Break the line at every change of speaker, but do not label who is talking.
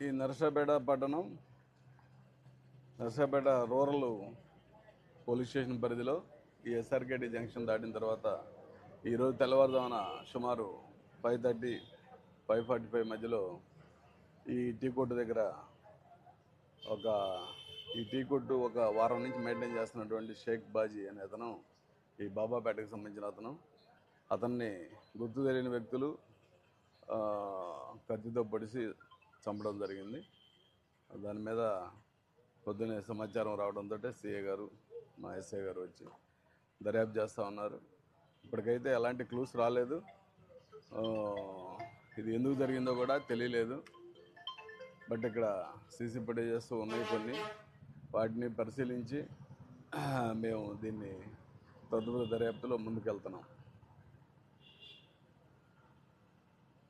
ఈ నరసాపేట పట్టణం Narasapeta rural police station పరిధిలో ఈ ఎస్ఆర్కేటీ జంక్షన్ దాటిన తర్వాత ఈరోజు తెల్లవారుజామున సుమారు five thirty five forty five మధ్యలో ఈ టీ కొట్టు దగ్గర ఒక ఈ టీ కొట్టు ఒక వారం నుంచి మెయింటైన్ చేస్తున్నటువంటి షేక్ బాజీ అనే అతను ఈ బాబాపేటకు సంబంధించిన అతను. అతన్ని గుర్తు తెలియని వ్యక్తులు కత్తితో పొడిసి చంపడం జరిగింది. దాని మీద పొద్దునే సమాచారం రావడంతో సీఏ గారు మా ఎస్ఐ గారు వచ్చి దర్యాప్తు చేస్తూ ఉన్నారు. ఇప్పటికైతే ఎలాంటి క్లూస్ రాలేదు. ఇది ఎందుకు జరిగిందో కూడా తెలియలేదు. బట్ ఇక్కడ సీసీ ఫుటేజెస్ ఉన్నాయి కొన్ని. వాటిని పరిశీలించి మేము దీన్ని తదుపరి దర్యాప్తులో ముందుకెళ్తున్నాం.